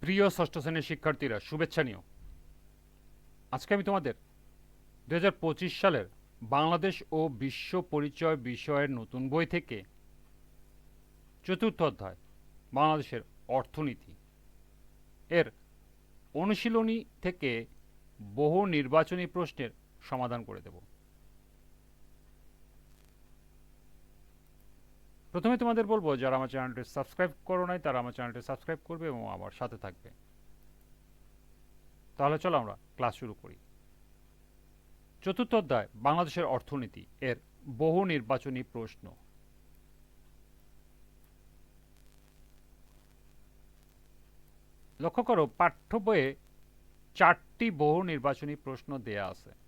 প্রিয় ষষ্ঠ শ্রেণির শিক্ষার্থীরা, শুভেচ্ছা নিও। আজকে আমি তোমাদের দু হাজার পঁচিশ সালের বাংলাদেশ ও বিশ্ব পরিচয় বিষয়ের নতুন বই থেকে চতুর্থ অধ্যায়, বাংলাদেশের অর্থনীতি। এর অনুশীলনী থেকে বহু নির্বাচনী প্রশ্নের সমাধান করে দেব। প্রথমে তোমাদের বলব, যারা আমার চ্যানেলটি সাবস্ক্রাইব করো নাই, তারা আমার চ্যানেলটি সাবস্ক্রাইব করবে এবং আমার সাথে থাকবে। তাহলে চলো আমরা ক্লাস শুরু করি। চতুর্থ অধ্যায়, বাংলাদেশের অর্থনীতি, এর বহু নির্বাচনী প্রশ্ন। লক্ষ্য করো, পাঠ্য বইয়ে চারটি বহু নির্বাচনী প্রশ্ন দেয়া আছে।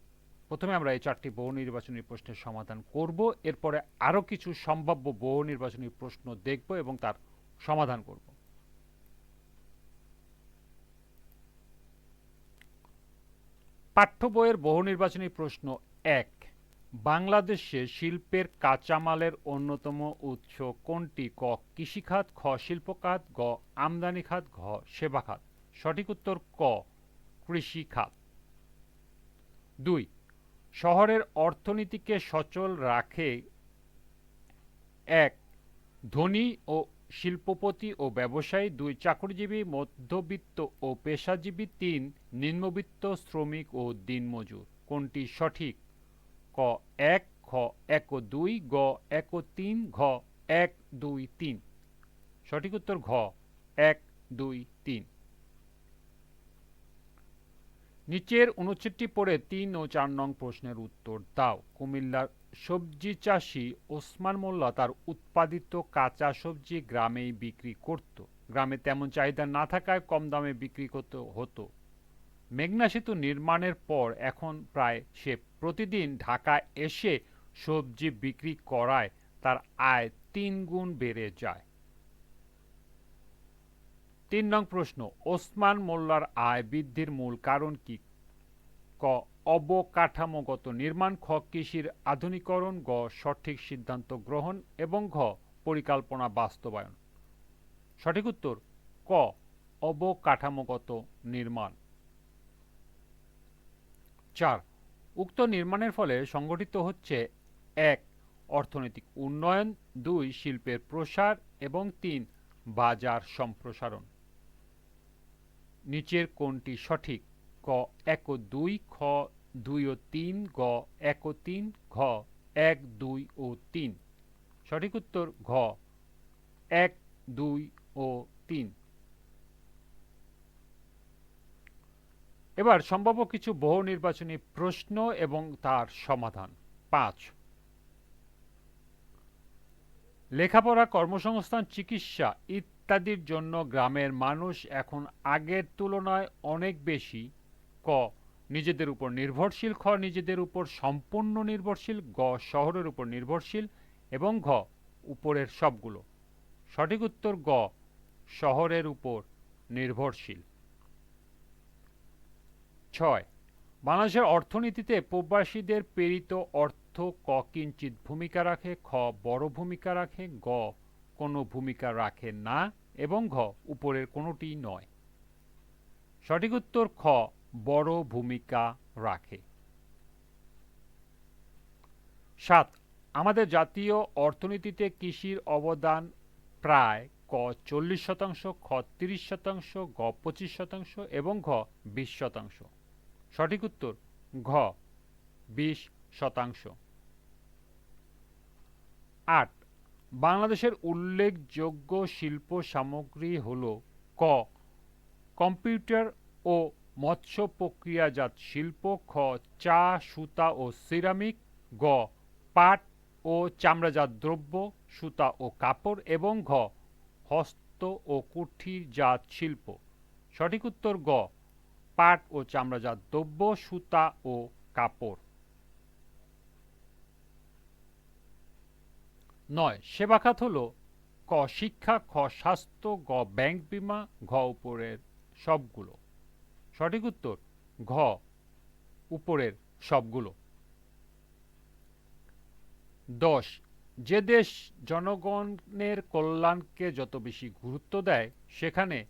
প্রথমে আমরা এই চারটি বহু নির্বাচনী প্রশ্নের সমাধান করব, এরপরে আরও কিছু সম্ভাব্য বহু নির্বাচনী প্রশ্ন দেখব এবং তার সমাধান করব। পাঠ্য বইয়ের বহু নির্বাচনী প্রশ্ন এক, বাংলাদেশে শিল্পের কাঁচামালের অন্যতম উৎস কোনটি? ক, কৃষিখাত, খ, শিল্পখাত, গ আমদানি খাত ঘ সেবা খাত সঠিক উত্তর ক কৃষি খাত দুই শহরের অর্থনীতিকে সচল রাখে এক, ধনী ও শিল্পপতি ও ব্যবসায়ী, দুই, চাকরিজীবী, মধ্যবিত্ত ও পেশাজীবী, তিন, নিম্নবিত্ত শ্রমিক ও দিনমজুর। কোনটি সঠিক? ক, এক, খ, এক ও দুই, গ, এক ও তিন, ঘ, এক, দুই, তিন। সঠিক উত্তর ঘ, এক, দুই, তিন। নিচের অনুচ্ছেদটি পড়ে তিন ও চার নং প্রশ্নের উত্তর দাও। কুমিল্লার সবজি চাষি ওসমান মোল্লা তার উৎপাদিত কাঁচা সবজি গ্রামেই বিক্রি করত। গ্রামে তেমন চাহিদা না থাকায় কম দামে বিক্রি করতে হতো। মেঘনা সেতু নির্মাণের পর এখন প্রায় সে প্রতিদিন ঢাকা এসে সবজি বিক্রি করায়, তার আয় তিন গুণ বেড়ে যায়। তিন নং প্রশ্ন, ওসমান মোল্লার আয় বৃদ্ধির মূল কারণ কি? ক, অবকাঠামোগত নির্মাণ, খ, কৃষির আধুনিকরণ, গ, সঠিক সিদ্ধান্ত গ্রহণ এবং ঘ, পরিকল্পনা বাস্তবায়ন। সঠিক উত্তর, ক, অবকাঠামোগত নির্মাণ। চার, উক্ত নির্মাণের ফলে সংগঠিত হচ্ছে, এক, অর্থনৈতিক উন্নয়ন, দুই, শিল্পের প্রসার এবং তিন, বাজার সম্প্রসারণ। নিচের কোনটি সঠিক। ক এক ও দুই, খ দুই ও তিন, গ এক ও তিন, ঘ এক, দুই ও তিন। সঠিক উত্তর, ঘ এক, দুই ও তিন। এবার সম্ভাব্য কিছু বহু নির্বাচনী প্রশ্ন এবং তার সমাধান। পাঁচ। লেখাপড়া কর্মসংস্থান, চিকিৎসা ইত্যাদির জন্য গ্রামের মানুষ এখন আগের তুলনায় অনেক বেশি। ক, নিজেদের উপর নির্ভরশীল। খ, নিজেদের উপর সম্পূর্ণ নির্ভরশীল। গ, শহরের উপর নির্ভরশীল। এবং ঘ, উপরের সবগুলো। সঠিক উত্তর গ, শহরের উপর নির্ভরশীল। ছয়, বাংলাদেশের অর্থনীতিতে প্রবাসীদের প্রেরিত অর্থ ক কিঞ্চিত ভূমিকা রাখে, খ বড় ভূমিকা রাখে, গ কোনো ভূমিকা রাখে না। এবং ঘ উপরের কোনোটি নয়। সঠিক উত্তর খ বড় ভূমিকা রাখে। সাত, আমাদের জাতীয় অর্থনীতিতে কৃষির অবদান প্রায় ক চল্লিশ শতাংশ, খ তিরিশ শতাংশ গ পঁচিশ শতাংশ এবং ঘ বিশ শতাংশ। সঠিক উত্তর, ঘ বিশ শতাংশ। আট বাংলাদেশের উল্লেখযোগ্য শিল্প সামগ্রী হল ক, কম্পিউটার ও মৎস্য প্রক্রিয়াজাত শিল্প, খ, চা, সুতা ও সিরামিক, গ, পাট ও চামড়াজাত দ্রব্য, সুতা ও কাপড় এবং ঘ, হস্ত ও কুঠিরজাত শিল্প। সঠিক উত্তর গ, পাট ও চামড়াজাত দ্রব্য, সুতা ও কাপড়। নয় সেবা খাত হল ক শিক্ষা, খ স্বাস্থ্য, গ ব্যাংক বিমা, ঘ উপরের সবগুলো। সঠিক উত্তর, ঘ উপরের সবগুলো। দশ, যে দেশ জনগণের কল্যাণকে যত বেশি গুরুত্ব দেয়, সেখানে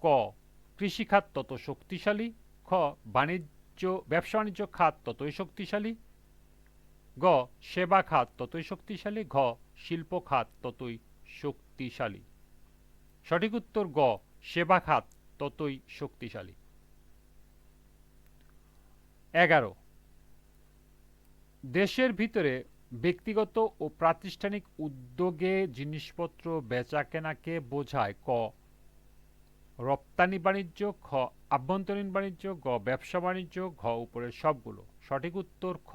ক কৃষিখাত তত শক্তিশালী, খ বাণিজ্য ব্যবসা বাণিজ্য খাত ততই শক্তিশালী গ, সেবা খাত ততই শক্তিশালী, ঘ, শিল্প খাত ততই শক্তিশালী। সঠিক উত্তর গ, সেবা খাত ততই শক্তিশালী। এগারো, দেশের ভিতরে ব্যক্তিগত ও প্রাতিষ্ঠানিক উদ্যোগে জিনিসপত্র বেচাকেনাকে বোঝায় ক, রপ্তানি বাণিজ্য, খ, আভ্যন্তরীণ বাণিজ্য, গ, ব্যবসা বাণিজ্য, ঘ উপরের সবগুলো। সঠিক উত্তর খ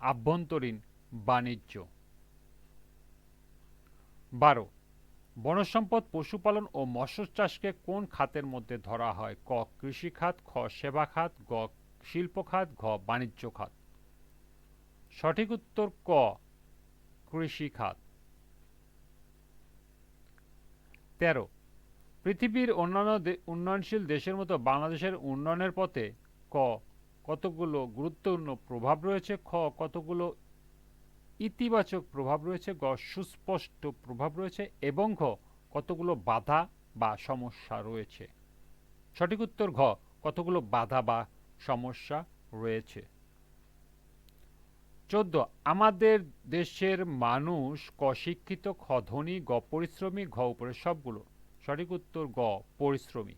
আভ্যন্তরীণ বাণিজ্য। বারো, বনসম্পদ, পশুপালন ও মৎস্য চাষকে কোন খাতের মধ্যে ধরা হয়? ক কৃষি খাত খ সেবা খাত গ শিল্প খাত ঘ বাণিজ্য খাত সঠিক উত্তর ক কৃষি খাত তেরো, পৃথিবীর অন্যান্য উন্নয়নশীল দেশের মতো বাংলাদেশের উন্নয়নের পথে ক কতগুলো গুরুত্বপূর্ণ প্রভাব রয়েছে? খ, কতগুলো ইতিবাচক প্রভাব রয়েছে? গ, সুস্পষ্ট প্রভাব রয়েছে? এবং ঘ, কতগুলো বাধা বা সমস্যা রয়েছে? সঠিক উত্তর ঘ, কতগুলো বাধা বা সমস্যা রয়েছে? চোদ্দ, আমাদের দেশের মানুষ ক, শিক্ষিত, খ, ধনী, গ, পরিশ্রমী, ঘ উপরে সবগুলো। সঠিক উত্তর গ পরিশ্রমী।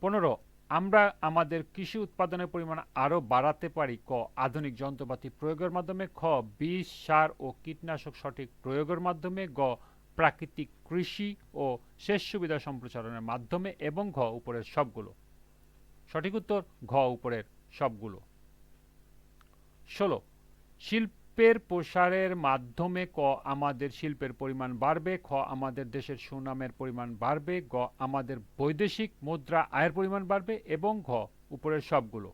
পনেরো আমরা আমাদের কৃষি উৎপাদনের পরিমাণ আরও বাড়াতে পারি, ক, আধুনিক যন্ত্রপাতি প্রয়োগের মাধ্যমে, খ বীজ সার ও কীটনাশক সঠিক প্রয়োগের মাধ্যমে, গ, প্রাকৃতিক কৃষি ও সেচ সুবিধা সম্প্রচারণের মাধ্যমে এবং ঘ, উপরের সবগুলো। সঠিক উত্তর, ঘ, উপরের সবগুলো। ষোলো শিল্পের প্রসারের মাধ্যমে ক আমাদের শিল্পের পরিমাণ বাড়বে, খ আমাদের দেশের সুনামের পরিমাণ বাড়বে, গ আমাদের বৈদেশিক মুদ্রা আয়ের পরিমাণ বাড়বে এবং ঘ উপরের সবগুলো।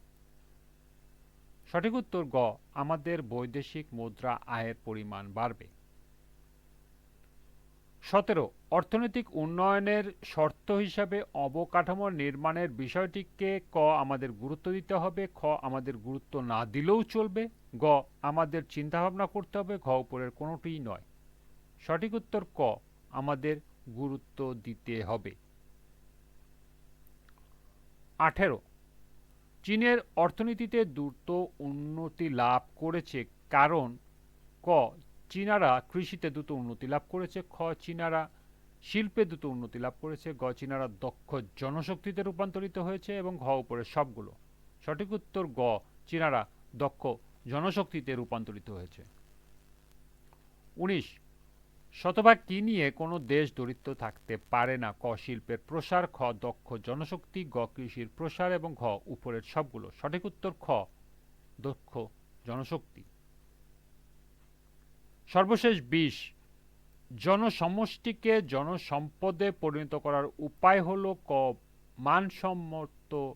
সঠিক উত্তর গ, আমাদের বৈদেশিক মুদ্রা আয়ের পরিমাণ বাড়বে। সতেরো, অর্থনৈতিক উন্নয়নের শর্ত হিসাবে অবকাঠামো নির্মাণের বিষয়টিকে ক আমাদের গুরুত্ব দিতে হবে, খ আমাদের গুরুত্ব না দিলেও চলবে, গ আমাদের চিন্তাভাবনা করতে হবে, ঘ উপরের কোনোটিই নয়। সঠিক উত্তর ক, আমাদের গুরুত্ব দিতে হবে। আঠেরো, চীনের অর্থনীতিতে দ্রুত উন্নতি লাভ করেছে কারণ ক চীনারা কৃষিতে দ্রুত উন্নতি লাভ করেছে, খ চীনারা শিল্পে দ্রুত উন্নতি লাভ করেছে, গ চীনারা দক্ষ জনশক্তিতে রূপান্তরিত হয়েছে এবং ঘ উপরে সবগুলো। সঠিক উত্তর গ, চীনারা দক্ষ জনশক্তিতে রূপান্তরিত হয়েছে। উনিশ, শতভাগ কি নিয়ে কোনো দেশ দরিদ্র থাকতে পারে না? ক, শিল্পের প্রসার, খ, দক্ষ জনশক্তি, গ, কৃষির প্রসার এবং ঘ উপরের সবগুলো। সঠিক উত্তর খ, দক্ষ জনশক্তি। সর্বশেষ বিশ, জনসমষ্টিকে জনসম্পদে পরিণত করার উপায় হল ক, মানসম্মত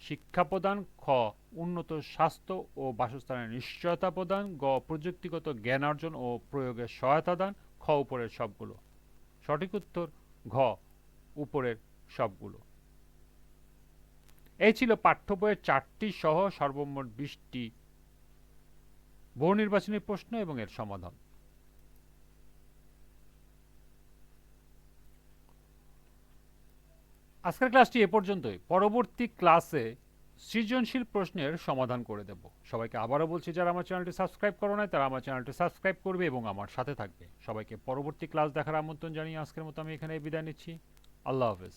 শিক্ষা প্রদান, খ, উন্নত স্বাস্থ্য ও বাসস্থানের নিশ্চয়তা প্রদান, গ, প্রযুক্তিগত জ্ঞান অর্জন ও প্রয়োগের সহায়তা দান, খ, উপরের সবগুলো। সঠিক উত্তর, ঘ, উপরের সবগুলো। এই ছিল পাঠ্য বইয়ের চারটি সহ সর্বমোট বিশটি বহু নির্বাচনী প্রশ্ন এবং এর সমাধান। আজকের ক্লাসটি এ পর্যন্তই। পরবর্তী ক্লাসে সৃজনশীল প্রশ্নের সমাধান করে দেব। সবাইকে আবারও বলছি, যারা আমার চ্যানেলটি সাবস্ক্রাইব করো নাই, তারা আমার চ্যানেলটি সাবস্ক্রাইব করবে এবং আমার সাথে থাকবে। সবাইকে পরবর্তী ক্লাস দেখার আমন্ত্রণ জানিয়ে আজকের মতো আমি এখানে বিদায় নিচ্ছি। আল্লাহ হাফেজ।